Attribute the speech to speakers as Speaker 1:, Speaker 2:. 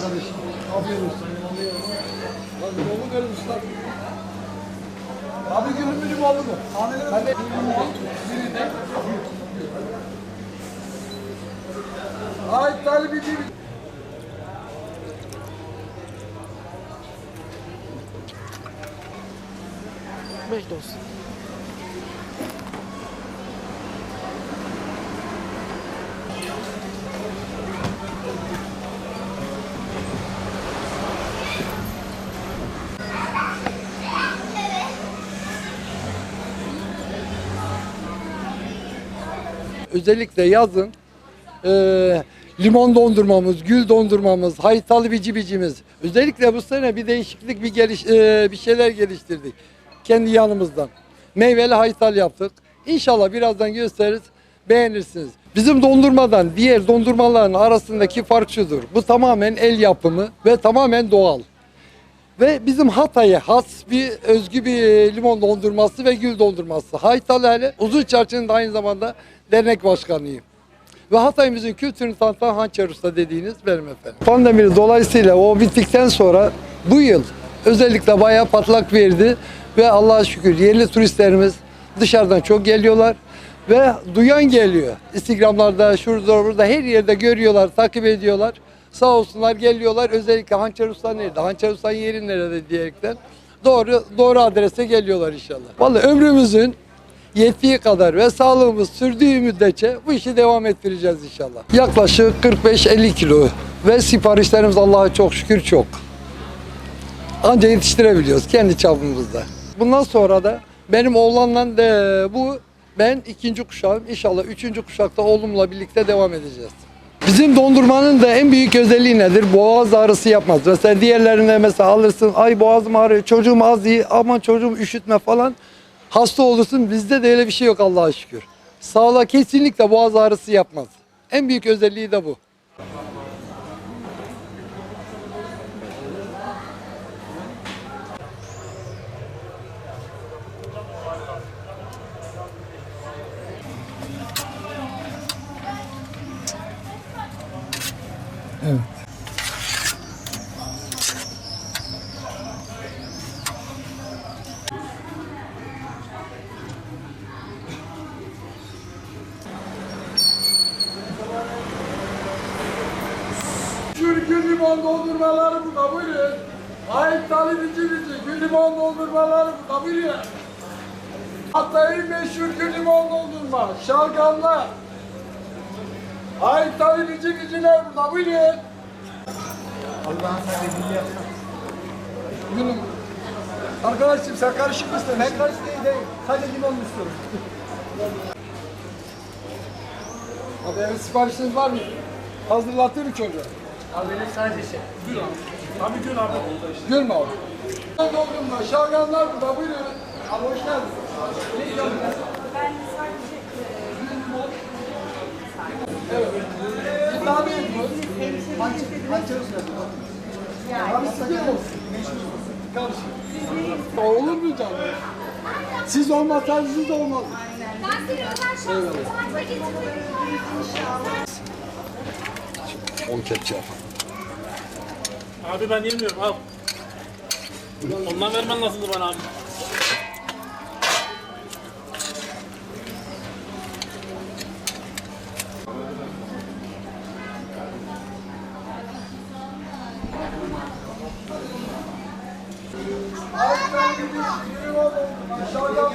Speaker 1: kardeşim. Afiyet olsun. Hadi dolu verin usta. Abi gülüm benim oğlum mu? Ben de Ay talibi gibi.
Speaker 2: Beş olsun.
Speaker 3: Özellikle yazın e, limon dondurmamız, gül dondurmamız, haytalı bici bicimiz. Özellikle bu sene bir değişiklik, bir geliş, e, bir şeyler geliştirdik kendi yanımızdan. Meyveli haytal yaptık. İnşallah birazdan gösteririz, beğenirsiniz. Bizim dondurmadan diğer dondurmaların arasındaki fark şudur. Bu tamamen el yapımı ve tamamen doğal. Ve bizim Hatay'a has bir özgü bir limon dondurması ve gül dondurması. Haytal hele Uzun Çarşı'nın aynı zamanda dernek başkanıyım. Ve Hatay'ımızın kültürünü tanıtan Hançer Usta dediğiniz benim efendim. Pandemi dolayısıyla o bittikten sonra bu yıl özellikle bayağı patlak verdi. Ve Allah'a şükür yerli turistlerimiz dışarıdan çok geliyorlar. Ve duyan geliyor. Instagramlarda, şurada burada her yerde görüyorlar, takip ediyorlar. Sağ olsunlar geliyorlar. Özellikle Hançer Usta nerede? Hançer Usta'nın yeri nerede diyerekten doğru doğru adrese geliyorlar inşallah. Vallahi ömrümüzün yettiği kadar ve sağlığımız sürdüğü müddetçe bu işi devam ettireceğiz inşallah. Yaklaşık 45-50 kilo ve siparişlerimiz Allah'a çok şükür çok. Anca yetiştirebiliyoruz kendi çapımızda. Bundan sonra da benim oğlanla de bu ben ikinci kuşağım. İnşallah üçüncü kuşakta oğlumla birlikte devam edeceğiz. Bizim dondurmanın da en büyük özelliği nedir? Boğaz ağrısı yapmaz. Mesela diğerlerinde mesela alırsın ay boğazım ağrıyor çocuğum az iyi aman çocuğum üşütme falan. Hasta olursun bizde de öyle bir şey yok Allah'a şükür. Sağlığa kesinlikle boğaz ağrısı yapmaz. En büyük özelliği de bu.
Speaker 1: Limon dondurmaları burada buyurun. Ait talibici bici gül limon dondurmaları burada buyurun. Hatay'ın meşhur gül limon dondurma, şalgamlar. Ait talibici biciler burada buyurun. Allah'ın sahibi yapsın. Gülüm. Arkadaşım sen karışık mısın? Ben karışık değil değil. Sadece limon istiyorum. Abi evet siparişiniz var mı? Hazırlatayım çocuğa?
Speaker 4: Abi benim sadece şey.
Speaker 1: Abi gül abi. Gül mü abi? Dondurma, şalgamlar burada buyurun. Abi hoş geldin. Ne yiyorsun?
Speaker 5: Ben sadece
Speaker 1: Evet. Bir tane yiyin bu. Hançer, hançer usulü. Abi size olsun. Karışık. Olur mu canım? Siz olmasanız siz de olmaz.
Speaker 5: ben seni özel şanslı. İnşallah.
Speaker 3: 10 kepçe yapar.
Speaker 4: Abi ben yemiyorum al. Ondan vermen lazımdı bana abi. Aşağıdan